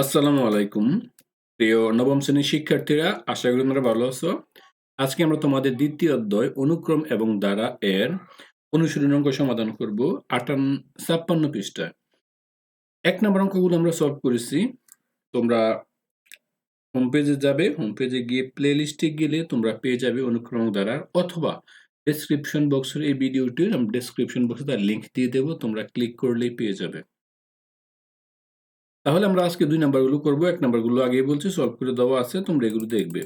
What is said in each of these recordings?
আসসালামু আলাইকুম। প্রিয় নবম শ্রেণির শিক্ষার্থীরা, আশা করি তোমরা ভালো আছো। আজকে আমরা তোমাদের দ্বিতীয় অধ্যায়, অনুক্রম এবং দ্বারা এর অনুশীলন অঙ্ক সমাধান করব আটান্ন, ছাপ্পান্ন পৃষ্ঠায়। এক নম্বর অঙ্কগুলো আমরা সলভ করেছি। তোমরা হোম পেজে যাবে হোম পেজে গিয়ে প্লে লিস্টে গেলে তোমরা পেয়ে যাবে অনুক্রম দ্বারা অথবা ডেসক্রিপশন বক্সের এই ভিডিওটির ডেসক্রিপশন বক্সে তার লিঙ্ক দিয়ে দেবো, তোমরা ক্লিক করলেই পেয়ে যাবে। তাহলে আমরা আজকে দুই নাম্বারগুলো করব, এক নাম্বারগুলো আগেই বলছি সলভ করে দেওয়া আছে, তোমরা এগুলো দেখবে।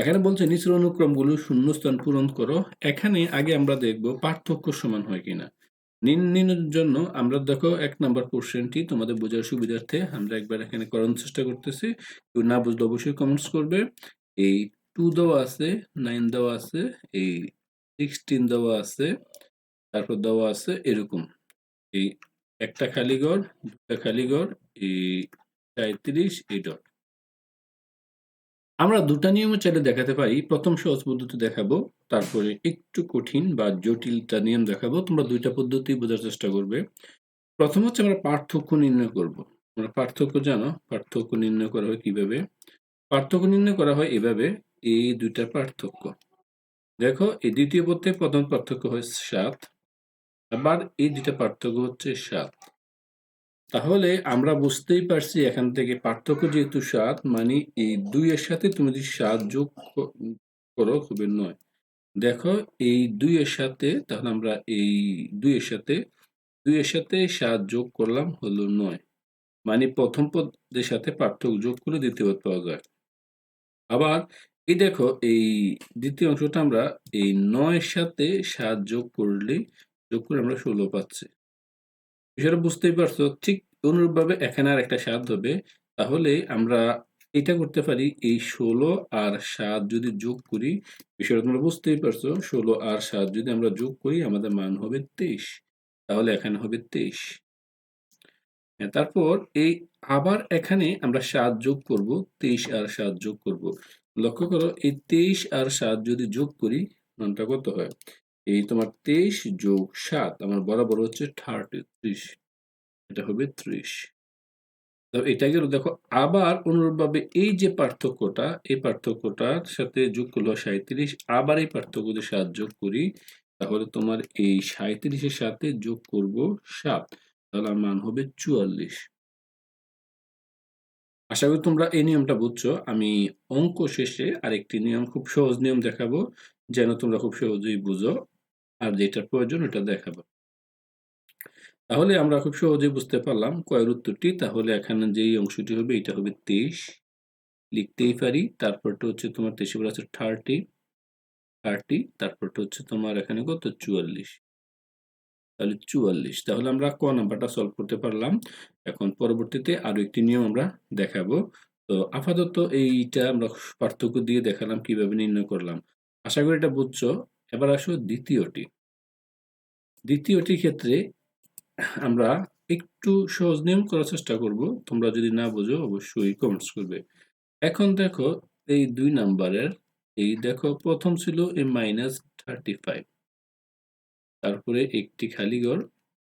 এখানে বলছে নিচের অনুক্রমগুলো শূন্যস্থান পূরণ করো, এখানে আগে আমরা দেখব পার্থক্য সমান হয় কিনা। নির্ণয়ের জন্য আমরা দেখো এক নাম্বার কোশ্চেনটি তোমাদের বোঝার সুবিধার্থে আমরা একবার এখানে করার চেষ্টা করতেছি, কেউ না বুঝলে অবশ্যই কমেন্টস করবে। এই টু দেওয়া আছে নাইন দেওয়া আছে, এই সিক্সটিন দেওয়া আছে, তারপর দেওয়া আছে এরকম। এই একটা খালি ঘর, দুটা খালি ঘর সাঁত্রিশ এই ডট আমরা দুটা নিয়মে চাইলে দেখাতে পারি। প্রথম সহজ পদ্ধতি দেখাবো, তারপরে একটু কঠিন বা জটিলটা নিয়ম দেখাবো। তোমরা দুইটা পদ্ধতি বোঝার চেষ্টা করবে। প্রথম হচ্ছে আমরা পার্থক্য নির্ণয় করব। আমরা পার্থক্য জানো, পার্থক্য নির্ণয় করা হয় কীভাবে? পার্থক্য নির্ণয় করা হয় এভাবে এই দুইটার পার্থক্য। দেখো এই দ্বিতীয় পথে প্রথম পার্থক্য হয় সাত, আবার এই দুইটা পার্থক্য হচ্ছে সাত। তাহলে আমরা বুঝতেই পারছি এখান থেকে পার্থক্য যেহেতু সাত মানে এই দুইয়ের সাথে তুমি যদি সাত যোগ করো হবে নয়। দেখো, এই দুইয়ের সাথে, তাহলে আমরা এই দুইয়ের সাথে দুইয়ের সাথে সাত যোগ করলাম হলো নয়। মানে প্রথম পদের সাথে পার্থক্য যোগ করে দ্বিতীয় পদ পাওয়া যায়। আবার এই দেখো, এই দ্বিতীয় অংশটা আমরা এই নয়ের সাথে সাত যোগ করলে, যোগ করে আমরা ষোলো পাচ্ছি। বিষয়টা বুঝতেই পারছ। ঠিক অনুরূপভাবে এখানে আর একটা সাত হবে। তাহলে আমরা এটা করতে পারি এই ষোলো আর সাত যদি যোগ করি বিষয়টা তোমরা বুঝতেই পারছ ষোলো আর সাত যদি আমরা যোগ করি আমাদের মান হবে তেইশ। তাহলে এখানে হবে তেইশ। হ্যাঁ, তারপর এই আবার এখানে আমরা সাত যোগ করব তেইশ আর সাত যোগ করব। লক্ষ্য করো এই তেইশ আর সাত যদি যোগ করি মানটা কত হয়? এই তোমার তেইশ যোগ সাত, আমার বরাবর হচ্ছে থার্টি ত্রিশ। এটা হবে ত্রিশ। এটা গেল, দেখো, আবার অনুরূপভাবে এই যে পার্থক্যটা, এই পার্থক্যটার সাথে যোগ করল সাঁত্রিশ আবার এই পার্থক্য যদি সাত যোগ করি, তাহলে তোমার এই সাঁত্রিশের সাথে যোগ করব সাত, তাহলে আমার মান হবে চুয়াল্লিশ। আশা করি তোমরা এই নিয়মটা বুঝছ। আমি অঙ্ক শেষে আরেকটি নিয়ম, খুব সহজ নিয়ম দেখাবো। যেন তোমরা খুব সহজেই বুঝো আর যেটার প্রয়োজন ওটা দেখাবো। তাহলে আমরা খুব সহজেই বুঝতে পারলাম কয়ের উত্তরটি। তাহলে এখানে যেই অংশটি হবে এটা হবে তেইশ। লিখতেই পারি, তারপরটা হচ্ছে তোমার তেইশে বলা আছে থার্টি। থার্টি, তারপরটা হচ্ছে তোমার এখানে কত? চুয়াল্লিশ। তাহলে চুয়াল্লিশ। তাহলে আমরা ক নাম্বারটা সলভ করতে পারলাম। এখন পরবর্তীতে আরও একটি নিয়ম আমরা দেখাবো। তো আপাতত এইটা আমরা পার্থক্য দিয়ে দেখালাম, কীভাবে নির্ণয় করলাম। আশা করি এটা বুঝছ। এবার আসো দ্বিতীয়টি। দ্বিতীয়টির ক্ষেত্রে আমরা একটু সহজ নিয়ম করার চেষ্টা করব। তোমরা যদি না বোঝো, অবশ্যই কমেন্টস করবে। এখন দেখো এই দুই নাম্বারের এই দেখো প্রথম ছিল এ মাইনাস থার্টি ফাইভ তারপরে একটি খালি ঘর,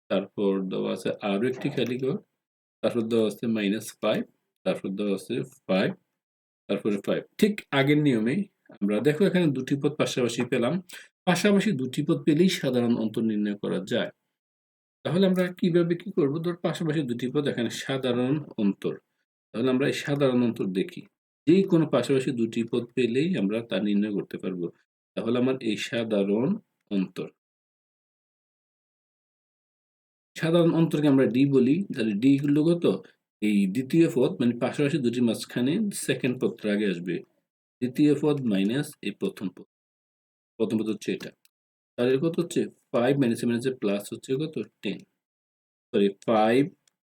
তারপর দেওয়া আছে আরও একটি খালি ঘর, তারপর দেওয়া আছে মাইনাস ফাইভ তারপর দেওয়া আছে ফাইভ তারপরে ফাইভ ঠিক আগের নিয়মেই আমরা দেখো এখানে দুটি পদ পাশাপাশি পেলাম। পাশাপাশি দুটি পদ পেলেই সাধারণ অন্তর নির্ণয় করা যায়। তাহলে আমরা কীভাবে কি করব? ধর পাশাপাশি দুটি পদ, এখানে সাধারণ অন্তর। তাহলে আমরা এই সাধারণ অন্তর দেখি। যে কোনো পাশাপাশি দুটি পদ পেলেই আমরা তা নির্ণয় করতে পারব। তাহলে আমার এই সাধারণ অন্তর। সাধারণ অন্তরকে আমরা ডি বলি। তাহলে ডি হলো কত? এই দ্বিতীয় পদ মানে পাশাপাশি দুটি মাঝখানে সেকেন্ড পদটা আগে আসবে। দ্বিতীয় পদ মাইনাস এই প্রথম পদ। প্রথম পদ হচ্ছে এটা। তাহলে কত হচ্ছে? ফাইভ মাইনাসে মাইনাসে প্লাস হচ্ছে কত? টেন সরি ফাইভ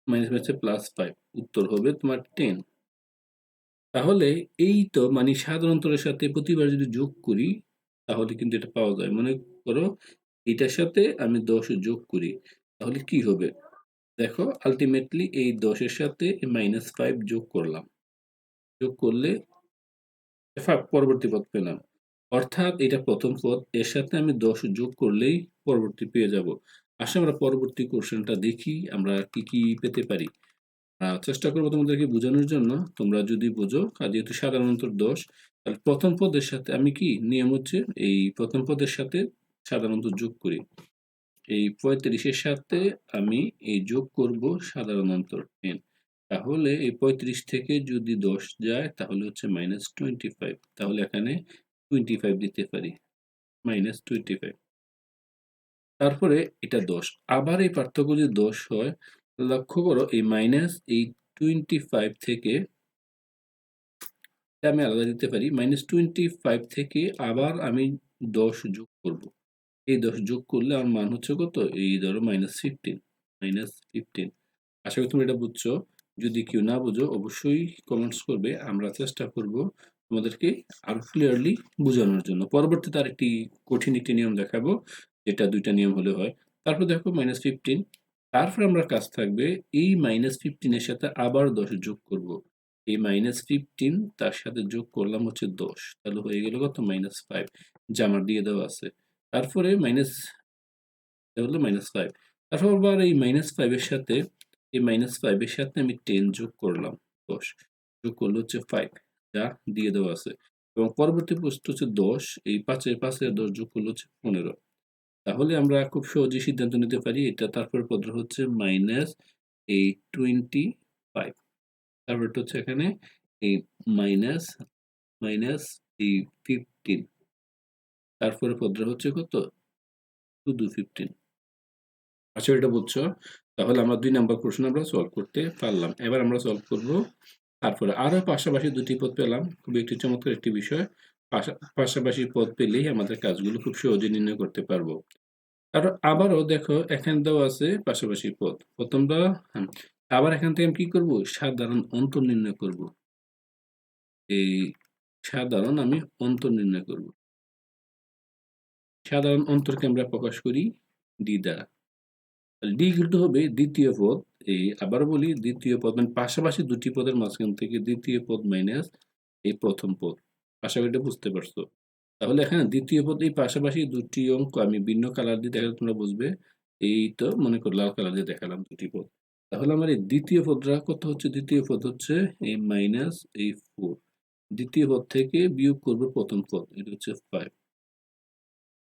মাইনাস মাইনাসে প্লাস ফাইভ উত্তর হবে তোমার টেন তাহলে এই তো মানে সাধারণ অন্তরের সাথে প্রতিবার যদি যোগ করি, তাহলে কিন্তু এটা পাওয়া যায়। মনে করো এটার সাথে আমি দশ যোগ করি, তাহলে কি হবে? দেখো আলটিমেটলি এই দশের সাথে মাইনাস ফাইভ যোগ করলাম। যোগ করলে পরবর্তী পদ পেলাম। অর্থাৎ এটা প্রথম পদ, এর সাথে আমি দশ যোগ করলেই পরবর্তী পেয়ে যাব। আসলে আমরা পরবর্তী কোশ্চেনটা দেখি, আমরা কি কি পেতে পারি। চেষ্টা করব তোমাদেরকে বোঝানোর জন্য। তোমরা যদি বোঝো, আর যেহেতু সাধারণ অন্তর ১০ তাহলে ১ম পদের সাথে আমি কি? নিয়ম হচ্ছে এই প্রথম পদের সাথে সাধারণত যোগ করি। এই পঁয়ত্রিশের সাথে আমি এই যোগ করব সাধারণ অন্তর 10 তাহলে এই ৩৫ থেকে যদি ১০ যায়, তাহলে হচ্ছে -25 তাহলে এখানে 25 দিতে পারি। -25 তারপরে এটা ১০ আবার এই পার্থক্য যদি ১০ হয় লক্ষ্য করো এই মাইনাস এই 25 থেকে আমি আলাদা দিতে পারি -25 থেকে আবার আমি ১০ যোগ করব। এই ১০ যোগ করলে আমার মান হচ্ছে কত? এই ধরো -15 -15 আশা করি তুমি এটা বুঝছ। যদি কেউ না বোঝো, অবশ্যই কমেন্টস করবে। আমরা চেষ্টা করব তোমাদেরকে আরও ক্লিয়ারলি বোঝানোর জন্য। পরবর্তীতে আরেকটি কঠিন একটি নিয়ম দেখাবো। যেটা দুইটা নিয়ম হলে হয়। তারপর দেখো -15 তারপরে আমরা কাজ থাকবে, এই মাইনাস ফিফটিনের সাথে আবার ১০ যোগ করব। এই -15 তার সাথে যোগ করলাম হচ্ছে ১০ তাহলে হয়ে গেল কত? -5 যা আমার দিয়ে দেওয়া আছে। তারপরে মাইনাস হলো -5 তারপর আবার এই মাইনাস ফাইভের সাথে এই -5 এর সাথে আমি 10 যোগ করলাম ১০ যোগ করলে হচ্ছে 5 যা দিয়ে দেওয়া আছে। এবং পরবর্তী প্রশ্ন হচ্ছে ১০ এই ৫ এর ৫ এর ১০ যোগ করলে হচ্ছে ১৫ তাহলে আমরা খুব সহজেই সিদ্ধান্ত নিতে পারি, এটা তারপরে পদ হচ্ছে মাইনাস এই 25 তারপরটা হচ্ছে এখানে এই মাইনাস মাইনাস এই 15 তারপরে পদটা হচ্ছে কত? শুধু 15 আচ্ছা এটা বুঝছ? তাহলে আমরা দুই নাম্বার প্রশ্ন আমরা সলভ করতে পারলাম। এবার আমরা সলভ করব তারপরে আরও পাশাপাশি দুটি পদ পেলাম। খুবই একটি চমৎকার একটি বিষয়। পাশা পাশাপাশি পদ পেলেই আমাদের কাজগুলো খুব সহজে নির্ণয় করতে পারব। আর আবারও দেখো এখানে দেওয়া আছে পাশাপাশি পদ। প্রথমটা হুম, আবার এখান থেকে আমি কি করব? সাধারণ অন্তর নির্ণয় করব। এই সাধারণ আমি অন্তর নির্ণয় করব। সাধারণ অন্তরকে আমরা প্রকাশ করি ডি দ্বারা। ডি কিন্তু হবে, দ্বিতীয় পদ। এই আবার বলি, দ্বিতীয় পদ মানে পাশাপাশি দুটি পদের মাঝখান থেকে দ্বিতীয় পদ মাইনাস এই প্রথম পদ। এটা বুঝতে পারছ। তাহলে এখানে দ্বিতীয় পদ, এই পাশাপাশি দুটি অঙ্ক আমি ভিন্ন কালার দিয়ে দেখালে তোমরা বুঝবে। এই তো মনে করো লাল কালার দিয়ে দেখালাম দুটি পদ। তাহলে আমার এই দ্বিতীয় পদটা কত হচ্ছে? দ্বিতীয় পদ হচ্ছে এই মাইনাস এই ফোর দ্বিতীয় পদ থেকে বিয়োগ করব প্রথম পদ। এটা হচ্ছে ফাইভ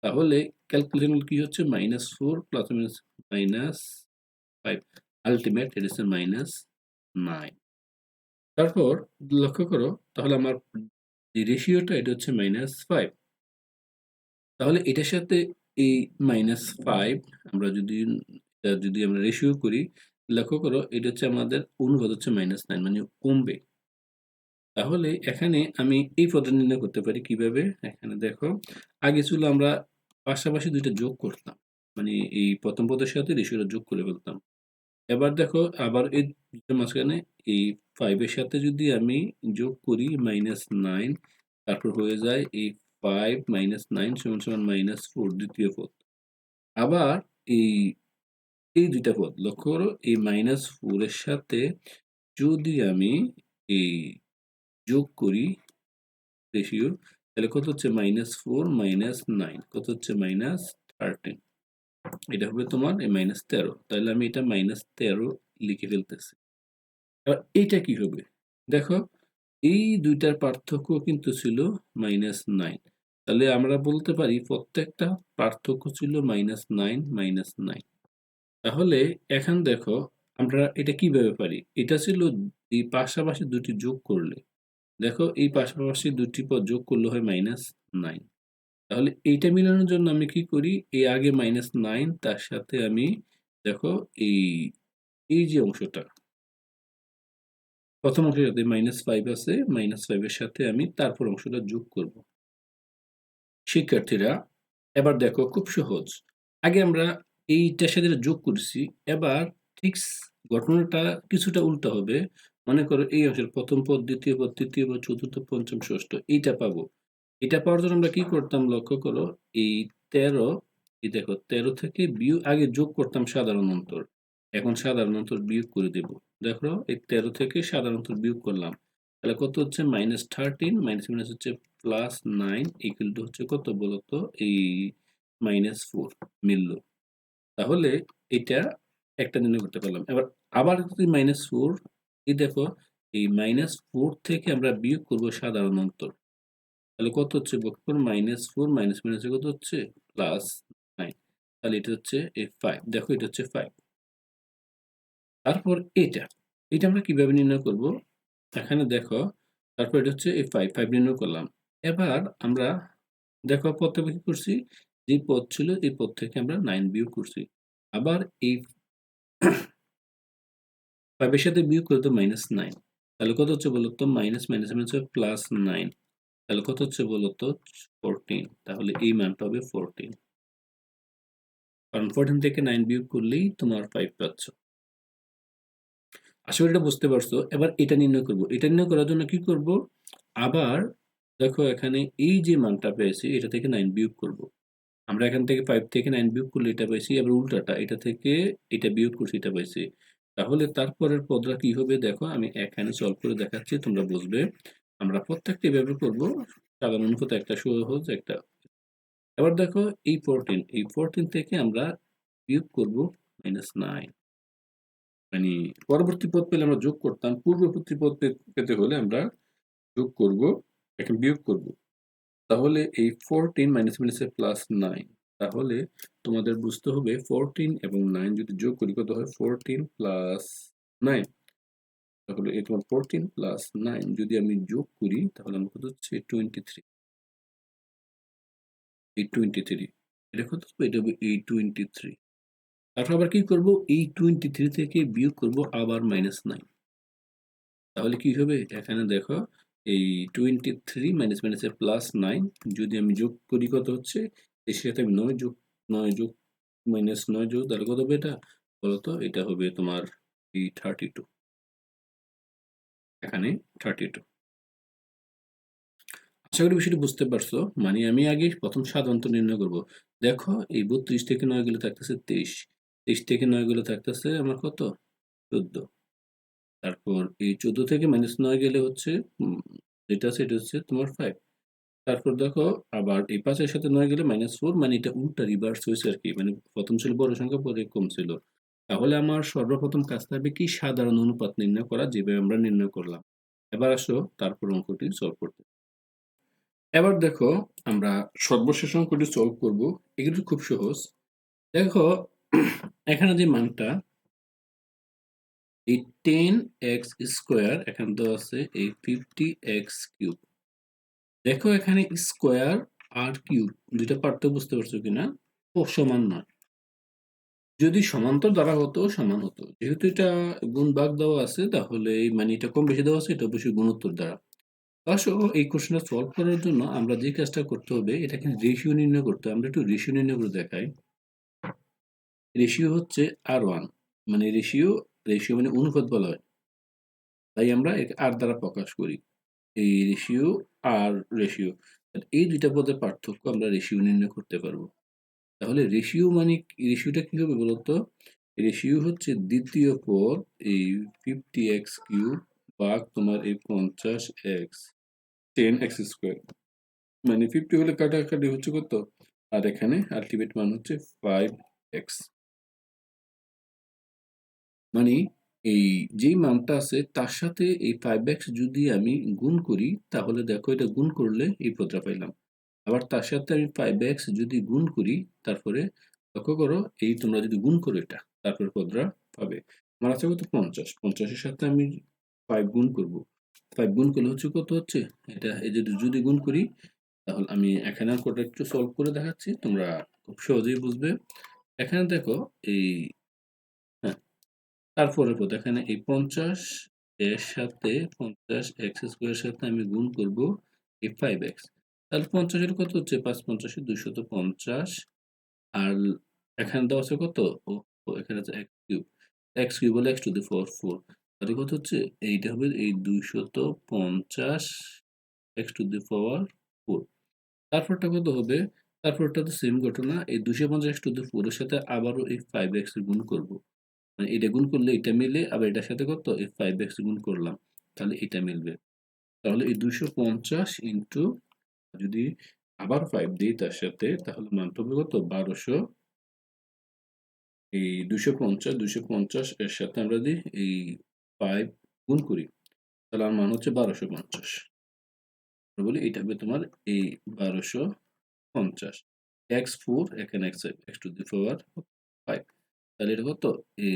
তাহলে ক্যালকুলেশন কি হচ্ছে? Minus four plus minus minus 5 ultimate এটা হচ্ছে -9 তারপর লক্ষ্য করো, তাহলে আমার যে রেশিওটা এটা হচ্ছে -5 তাহলে এটার সাথে এই -5 আমরা যদি যদি আমরা রেশিও করি, লক্ষ্য করো, এটা হচ্ছে আমাদের অনুপাত হচ্ছে -9 মানে কমবে। তাহলে এখানে আমি এই পদটা নির্ণয় করতে পারি কীভাবে? এখানে দেখো, আগে ছিল আমরা পাশাপাশি ২ টা যোগ করতাম। মানে এই প্রথম পদের সাথে রেশিওটা যোগ করে ফেলতাম। এবার দেখো, আবার এই মাঝখানে এই 5 এর সাথে যদি আমি যোগ করি -9 তারপর হয়ে যায় এই 5 -9 সমান সমান -4 দ্বিতীয় পদ। আবার এই এই ২ টা পদ, লক্ষ্য করো, এই -4 এর সাথে যদি আমি এই যোগ করি রেশিও তাহলে কত হচ্ছে -4 -9 কত হচ্ছে -13 এটা হবে তোমার এই -13 তাহলে আমি এটা -13 লিখে ফেলতেছি। এবার এইটা কি হবে? দেখো, এই দুইটার পার্থক্য কিন্তু ছিল মাইনাস নাইন তাহলে আমরা বলতে পারি প্রত্যেকটা পার্থক্য ছিল -9 -9 তাহলে এখন দেখো, আমরা এটা কীভাবে পারি? এটা ছিল এই পাশাপাশি দুটি যোগ করলে দেখো, এই পাশাপাশি দুটি পদ যোগ করলে হয় -9 তাহলে এইটা মিলানোর জন্য আমি কি করি? এই আগে -9 তার সাথে আমি দেখো এই এই যে অংশটা প্রথম অংশের সাথে -5 আছে -5 এর সাথে আমি তারপর অংশটা যোগ করব। শিক্ষার্থীরা এবার দেখো খুব সহজ। আগে আমরা এইটার সাথে যোগ করছি। এবার ঠিক ঘটনাটা কিছুটা উল্টা হবে। মনে করো এই অংশের প্রথম পদ, দ্বিতীয় পদ, তৃতীয় পদ, চতুর্থ, পঞ্চম, ষষ্ঠ এইটা পাবো। এটা পাওয়ার জন্য আমরা কি করতাম লক্ষ্য করো, এই 13 এই দেখো 13 থেকে বিয়োগ, আগে যোগ করতাম সাধারণ অন্তর। এখন সাধারণ অন্তর বিয়োগ করে দেব। দেখো, এই 13 থেকে সাধারণ অন্তর বিয়োগ করলাম। তাহলে কত হচ্ছে -13 মাইনাস মাইনাস হচ্ছে +9 ইকুয়াল টু হচ্ছে কত বলতো এই মাইনাস ফোর মিলল। তাহলে এটা একটা নির্ণয় করতে পারলাম। এবার আবার যদি মাইনাস ফোর এই দেখো, এই মাইনাস ফোর থেকে আমরা বিয়োগ করব সাধারণ অন্তর। তাহলে কত হচ্ছে বক্ষফল -4 মাইনাস মাইনাসে কত হচ্ছে? প্লাস নাইন তাহলে এটা হচ্ছে এই 5 দেখো এটা হচ্ছে ফাইভ তারপর এটা। এটা আমরা কীভাবে নির্ণয় করব? এখানে দেখো তারপর এটা হচ্ছে এই 5, 5 নির্ণয় করলাম। এবার আমরা দেখো পদটা কি করছি? যে পথ ছিল এই পথ থেকে আমরা নাইন বিয়োগ করছি। আবার এই 5 এর সাথে বিয়োগ তো -9 তাহলে কত হচ্ছে বলো তো? মাইনাস মাইনাস মানে হচ্ছে +9 তাহলে কত হচ্ছে বলো তো? 14 তাহলে এই মানটা হবে 14 কারণ 14 থেকে 9 বিয়োগ করলেই তোমার 5 পাচ্ছ। আশা করি এটা বুঝতে পারছ। এবার এটা নির্ণয় করব। এটা নির্ণয় করার জন্য কি করব? আবার দেখো এখানে এই যে মানটা পেয়েছি, এটা থেকে নাইন বিয়োগ করব। আমরা এখান থেকে 5 থেকে নাইন বিয়োগ করলে এটা পাইছি, আবার উল্টাটা, এটা থেকে এটা বিয়োগ করছি, এটা পাইছি। তাহলে তারপরের পদটা কি হবে দেখো, আমি এখানে সলভ করে দেখাচ্ছি, তোমরা বুঝবে। আমরা প্রত্যেকটি এভাবে করব। সাধারণ অনুপাত একটা সহজ একটা এবার দেখো এই 14 এই 14 থেকে আমরা বিয়োগ করব মাইনাস নাইন মানে পরবর্তী পদ পেলে আমরা যোগ করতাম। পূর্ববর্তী পদ পেতে হলে আমরা যোগ করব, এখন বিয়োগ করব। তাহলে এই 14 মাইনাস মাইনাসে প্লাস নাইন তাহলে তোমাদের বুঝতে হবে 14 এবং নাইন যদি যোগ করি কত হয় 14 প্লাস 9 তাহলে তোমার 14 প্লাস নাইন যদি আমি যোগ করি, তাহলে আমার কত হচ্ছে 23 এই 23 এটা কত এটা হবে এই 23 তারপর আবার কি করব? এই 23 থেকে বিয়োগ করব আবার মাইনাস নাইন তাহলে কি হবে? এখানে দেখো, এই 23 মাইনাস মাইনাসের প্লাস নাইন যদি আমি যোগ করি কত হচ্ছে? এর সাথে আমি 9 যোগ, নয় যোগ মাইনাস নয় যোগ, তাহলে কত হবে এটা? বলতো এটা হবে তোমার এই 32 এখানে 32 আশা করি বিষয়টি বুঝতে পারছ। মানে আমি আগে প্রথম সাধারণত নির্ণয় করব। দেখো, এই 32 থেকে 9 গেলে থাকতেছে 23 23 থেকে 9 গেলে থাকতেছে আমার কত? 14 তারপর এই 14 থেকে মাইনাস নয় গেলে হচ্ছে যেটা আছে এটা হচ্ছে তোমার ফাইভ তারপর দেখো, আবার এই 5 এর সাথে নয় গেলে মাইনাস ফোর মানে এটা উল্টা রিভার্স হয়েছে আর কি। মানে প্রথম ছিল বড় সংখ্যা, পরে কম ছিল। তাহলে আমার সর্বপ্রথম কাজ থাকবে কি? সাধারণ অনুপাত নির্ণয় করা যেভাবে আমরা নির্ণয় করলাম। এবার আসো তারপর অঙ্কটি সলভ করতে। এবার দেখো আমরা সর্বশেষ অঙ্কটি সলভ করব। এগুলো খুব সহজ। দেখো এখানে যে মানটা, এই টেন এক্স স্কোয়ার এখানে তো আছে এই ফিফটি এক্স কিউব দেখো এখানে স্কোয়ার আর কিউব দুইটা পার্থক্য বুঝতে পারছ কিনা? ও সমান নয়। যদি সমান্তর দ্বারা হতো, সমান হতো। যেহেতু এটা গুণ ভাগ দেওয়া আছে, তাহলে এই মানে এটা কম বেশি দেওয়া আছে, এটা অবশ্যই গুণোত্তর দ্বারা। আসো এই কোশ্চেনটা সলভ করার জন্য আমরা যে কাজটা করতে হবে এটা কিন্তু রেশিও নির্ণয় করতে আমরা একটু রেশিও নির্ণয় করে দেখাই। রেশিও হচ্ছে আর ওয়ান মানে রেশিও রেশিও মানে অনুপাত বলা হয়। তাই আমরা আর দ্বারা প্রকাশ করি। এই রেশিও আর রেশিও এই দুইটা পদের পার্থক্য আমরা রেশিও নির্ণয় করতে পারব। তাহলে রেশিও মানে রেশিওটা কি হবে বলতো? রেশিও হচ্ছে দ্বিতীয় পদ, এই ফিফটি এক্স কিউব ভাগ তোমার এই পঞ্চাশ এক্স টেন এক্স স্কোয়ার মানে ফিফটি হলে কাটাকাটি হচ্ছে কত? আর এখানে আলটিমেট মান হচ্ছে ফাইভ এক্স মানে এই যেই মানটা আছে, তার সাথে এই ফাইভ এক্স যদি আমি গুণ করি, তাহলে দেখো এটা গুণ করলে এই পদটা পাইলাম। আবার তার সাথে আমি ফাইভ এক্স যদি গুণ করি, তারপরে লক্ষ্য করো, এই তোমরা যদি গুণ করো এটা, তারপরে পদটা পাবে? আমার আছে কত? পঞ্চাশ। পঞ্চাশের সাথে আমি ফাইভ গুণ করব। ফাইভ গুণ করলে হচ্ছে কত হচ্ছে? এটা, এই যদি যদি গুণ করি, তাহলে আমি এখানে কোটা একটু সলভ করে দেখাচ্ছি, তোমরা খুব সহজেই বুঝবে। এখানে দেখো, এই হ্যাঁ তারপরে এখানে এই পঞ্চাশ এর সাথে, পঞ্চাশ এক্স স্কোয়ারের সাথে আমি গুণ করব এই ফাইভ এক্স তাহলে পঞ্চাশের কত হচ্ছে? পাঁচ পঞ্চাশে দুশত পঞ্চাশ। আর এখানে দেওয়া আছে কত? ও এখানে আছে এক্স কিউব। এক্স কিউব হলে x to the four four. তাহলে কত হচ্ছে? এইটা হবে এই দুইশত পঞ্চাশ x to the power four. তারপরটা কত হবে? তারপরটা তো সেম ঘটনা। এই দুশো পঞ্চাশ এক্স টু দি ফোরের সাথে আবারও এই ফাইভ এক্স গুণ করব। মানে এটা গুণ করলে এটা মিলে আবার এটার সাথে কত? এই ফাইভ এক্স গুণ করলাম। তাহলে এটা মিলবে। তাহলে এই দুশো পঞ্চাশ ইন্টু যদি আবার ফাইভ দিই তার সাথে, তাহলে মান পাবে কত বারোশো। এই দুশো পঞ্চাশ দুশো পঞ্চাশ এর সাথে আমরা দিই এই ফাইভ গুণ করি, তাহলে আমার মান হচ্ছে বারোশো পঞ্চাশ। বলি এটা হবে তোমার এই বারোশো পঞ্চাশ। এক্স ফোর এখানে x x to the power five তাহলে এটা কত? এই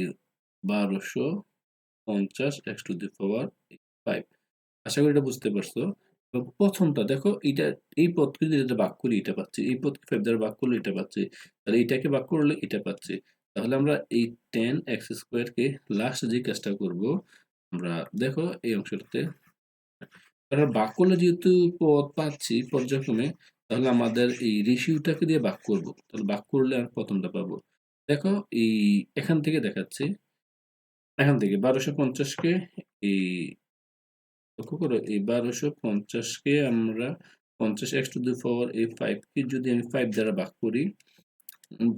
বারোশো পঞ্চাশ x to the power five আশা করি এটা বুঝতে পারছ। এবং প্রথমটা দেখো এটা এই পদকে যদি এটা ভাগ করি এটা পাচ্ছি, এই পদকে ফাইভ দ্বারা ভাগ করলে এটা পাচ্ছি, তাহলে এটাকে ভাগ করলে এটা পাচ্ছি। তাহলে আমরা এই টেন এক্স স্কোয়ারকে লাস্ট যে কাজটা করব, আমরা দেখো এই অংশটাতে, আমরা ভাগ করলে যেহেতু পদ পাচ্ছি পর্যায়ক্রমে তাহলে আমাদের এই রেশিওটাকে দিয়ে ভাগ করব, তাহলে ভাগ করলে আর প্রথমটা পাবো। দেখো এই এখান থেকে দেখাচ্ছে, এখান থেকে বারোশো পঞ্চাশকে এই লক্ষ্য করো, এই বারোশো পঞ্চাশকে আমরা পঞ্চাশ এক্স টু দি পাওয়ার এই ফাইভকে যদি আমি ফাইভ দ্বারা ভাগ করি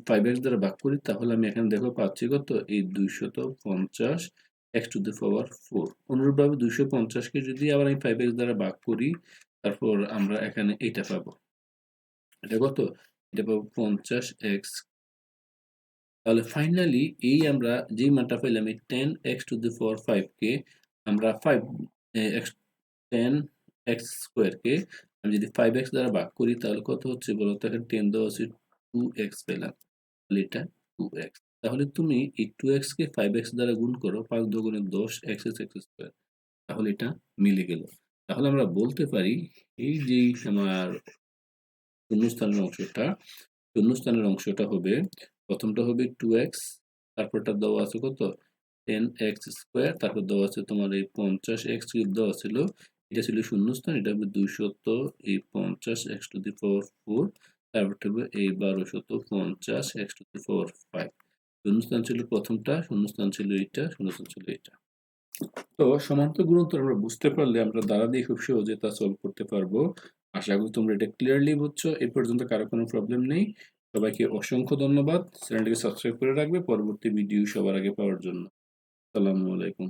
ফাইভ এক্স দ্বারা ভাগ করি, তাহলে আমি এখানে দেখো পাচ্ছি কত? এই দুইশত পঞ্চাশ x to the power four অনুরূপভাবে দুইশো পঞ্চাশকে যদি আবার আমি ফাইভ এক্স দ্বারা ভাগ করি, তারপর আমরা এখানে এইটা পাবো। এটা কত? এটা পাবো পঞ্চাশ এক্স। তাহলে ফাইনালি এই আমরা যেই মানটা পাইলাম, এই ten x to the power ফাইভকে আমরা ফাইভ টেন এক্স স্কোয়ারকে আমি যদি ফাইভ এক্স দ্বারা ভাগ করি, তাহলে কত হচ্ছে বলো তো এখানে টেন দেওয়া আছে টু এক্স পেলাম। তাহলে এটা টু এক্স তাহলে তুমি এই টু এক্সকে ফাইভ এক্স দ্বারা গুণ করো, পাঁচ দুগুণে দশ এক্স এক্স এক্স স্কোয়ার তাহলে এটা মিলে গেল। তাহলে আমরা বলতে পারি, এই যে আমার শূন্যস্থানের অংশটা শূন্যস্থানের অংশটা হবে, প্রথমটা হবে টু এক্স তারপরটা দেওয়া আছে কত? টেন এক্স স্কোয়ার তারপর দেওয়া আছে তোমার এই পঞ্চাশ এক্স দেওয়া ছিল, এটা ছিল শূন্যস্থান, এটা হবে দুইশত এই পঞ্চাশ x to the power four তারপরটা হবে এই বারোশত পঞ্চাশ x to the power five শূন্যস্থান ছিল প্রথমটা, শূন্যস্থান ছিল এইটা, শূন্যস্থান ছিল এটা তো সমান্তর গুণোত্তর আমরা বুঝতে পারলে আমরা দ্বারা দিয়ে খুব সহজে তা সলভ করতে পারব। আশা করি তোমরা এটা ক্লিয়ারলি বুঝছ। এই পর্যন্ত কারও কোনো প্রবলেম নেই। সবাইকে অসংখ্য ধন্যবাদ। চ্যানেলটিকে সাবস্ক্রাইব করে রাখবে। পরবর্তী ভিডিও সবার আগে পাওয়ার জন্য। আসসালামু আলাইকুম